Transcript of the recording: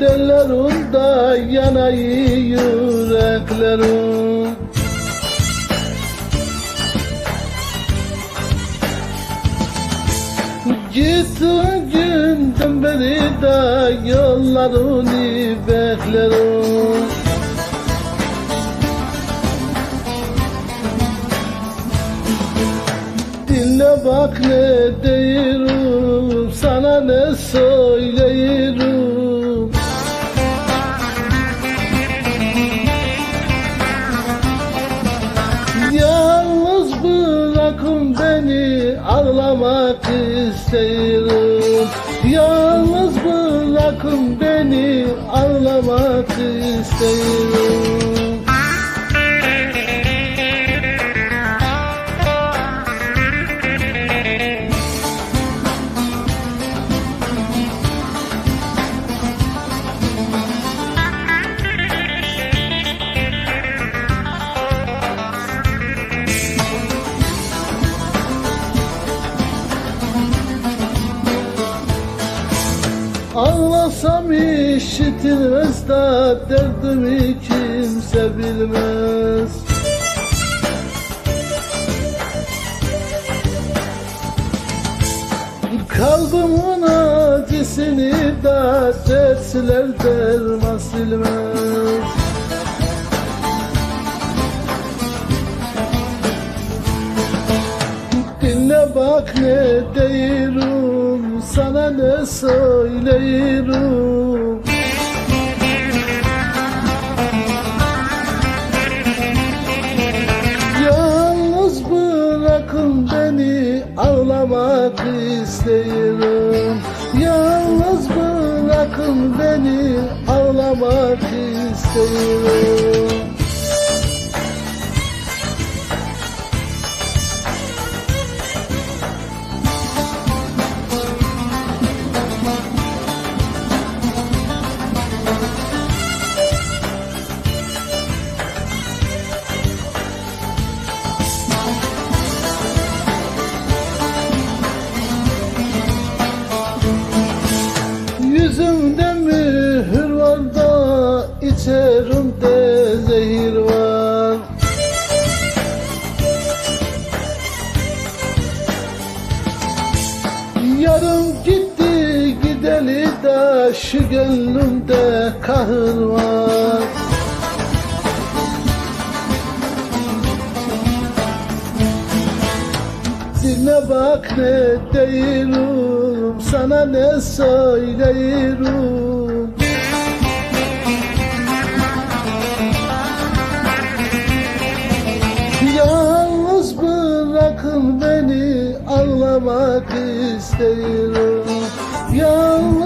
Dedelerunda yanayı yüreklerim. Gittin günden beri de yollarını beklerim. Dinle bak ne diyorum sana ne söyleyirim? Yalnız bırakın beni ağlamak isterim Yalnız bırakın beni ağlamak isterim Ağlasam işitilmez de derdimi kimse bilmez. Kalbimın acısını da dersiler derman silmez Dinle bak ne diyorum ne söyleyirim Yalnız bırakın beni ağlamak isterim Yalnız bırakın beni ağlamak isterim içerimde zehir var. Yarım gitti gideli de şu gönlümde kahır var. Dinle bak ne diyorum sana ne söyleyirim ağlamak isterim. Yalnız